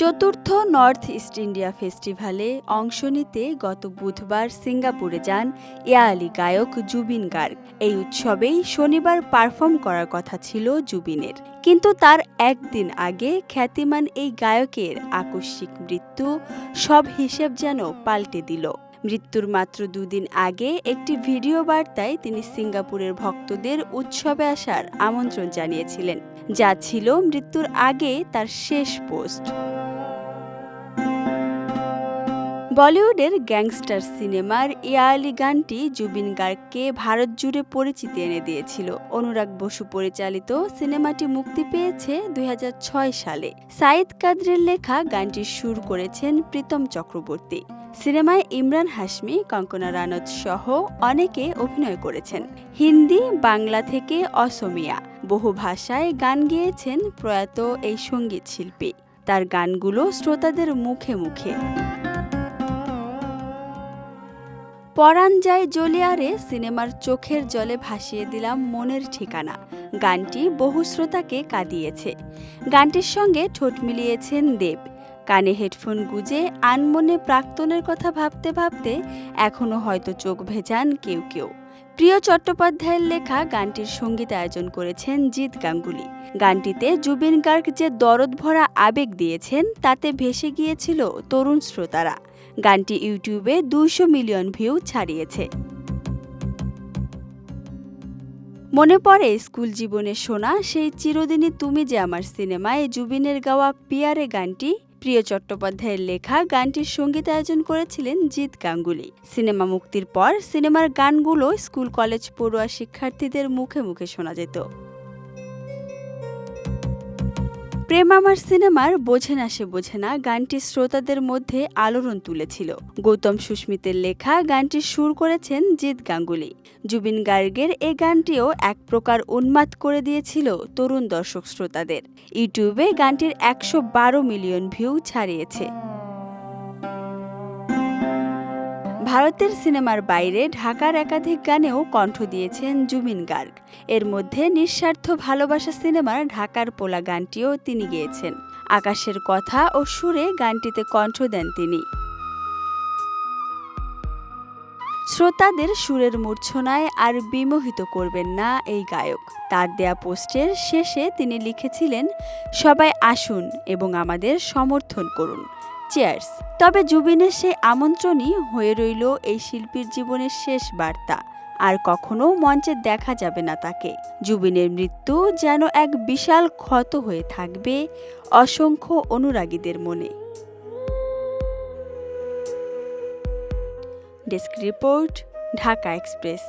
চতুর্থ north east India ফেস্টিভ্যালে অংশ নিতে গত বুধবার সিঙ্গাপুরে যান ইয়ালি গায়ক জুবিন গার্গ। এই উৎসবেই শনিবার পারফর্ম করার কথা ছিল জুবিনের। কিন্তু তার একদিন আগে খ্যাতিমান এই গায়কের আকস্মিক মৃত্যু সব হিসেব যেন পাল্টে দিল। মৃত্যুর মাত্র দুদিন আগে একটি ভিডিও বার্তায় তিনি সিঙ্গাপুরের ভক্তদের উৎসবে আসার আমন্ত্রণ জানিয়েছিলেন। যা ছিল মৃত্যুর আগে তার শেষ পোস্ট। বলিউডের গ্যাংস্টার সিনেমার ইয়ালি গানটি জুবিন গার্গকে ভারত জুড়ে পরিচিতি এনে দিয়েছিল। অনুরাগ বসু পরিচালিত সিনেমাটি মুক্তি পেয়েছে দুই হাজার ছয় সালে। সাইদ কাদরের লেখা গানটির সুর করেছেন প্রীতম চক্রবর্তী। সিনেমায় ইমরান হাশমি, কঙ্কনা রানত সহ অনেকে অভিনয় করেছেন। হিন্দি, বাংলা থেকে অসমিয়া। বহু ভাষায় গান গেয়েছেন প্রয়াত এই সংগীত শিল্পী। তার গানগুলো শ্রোতাদের মুখে মুখে। পরাণ যায় জলিয়ারে সিনেমার চোখের জলে ভাসিয়ে দিলাম মনের ঠিকানা। গানটি বহু শ্রোতাকে কাঁদিয়েছে। গানটির সঙ্গে ঠোঁট মিলিয়েছেন দেব। কানে হেডফোন গুজে আনমনে প্রাক্তনের কথা ভাবতে ভাবতে এখনও হয়তো চোখ ভেজান কেউ কেউ। প্রিয় চট্টোপাধ্যায়ের লেখা গানটির সংগীত আয়োজন করেছেন জিৎ গাঙ্গুলি। গানটিতে জুবিন গার্গ যে দরদ ভরা আবেগ দিয়েছেন, তাতে ভেসে গিয়েছিল তরুণ শ্রোতারা। গানটি ইউটিউবে দুইশো মিলিয়ন ভিউ ছাড়িয়েছে। মনে পড়ে স্কুল জীবনে শোনা সেই চিরদিনই তুমি যে আমার সিনেমায় জুবিনের গাওয়া পিয়ারে গানটি, প্রিয় চট্টোপাধ্যায়ের লেখা গানটির সংগীত আয়োজন করেছিলেন জিৎ গাঙ্গুলি। সিনেমা মুক্তির পর সিনেমার গানগুলো স্কুল, কলেজ পড়ুয়া শিক্ষার্থীদের মুখে মুখে শোনা যেত। প্রেম আমার সিনেমার বোঝে না সে বোঝে না, গানটি শ্রোতাদের মধ্যে আলোড়ন তুলেছিল। গৌতম সুস্মিতের লেখা গানটির সুর করেছেন জিৎ গাঙ্গুলি। জুবিন গার্গের এ গানটিও এক প্রকার উন্মাদ করে দিয়েছিল তরুণ দর্শক শ্রোতাদের। ইউটিউবে গানটির একশো বারো মিলিয়ন ভিউ ছাড়িয়েছে। ভারতের সিনেমার বাইরে ঢাকার একাধিক গানেও কণ্ঠ দিয়েছেন জুবিন গার্গ। এর মধ্যে নিঃস্বার্থ ভালোবাসা সিনেমার ঢাকার পোলা গানটিও তিনি গেয়েছেন। আকাশের কথা ও সুরে গানটিতে কণ্ঠ দেন তিনি। শ্রোতাদের সুরের মূর্ছনায় আর বিমোহিত করবেন না এই গায়ক। তার দেয়া পোস্টের শেষে তিনি লিখেছিলেন, সবাই আসুন এবং আমাদের সমর্থন করুন। চেয়ার্স তবে জুবিনের সেই আমন্ত্রণই হয়ে রইল এই শিল্পীর জীবনের শেষ বার্তা। আর কখনো মঞ্চে দেখা যাবে না তাকে। জুবিনের মৃত্যু যেন এক বিশাল ক্ষত হয়ে থাকবে অসংখ্য অনুরাগীদের মনে। Desk report, Dhaka Express.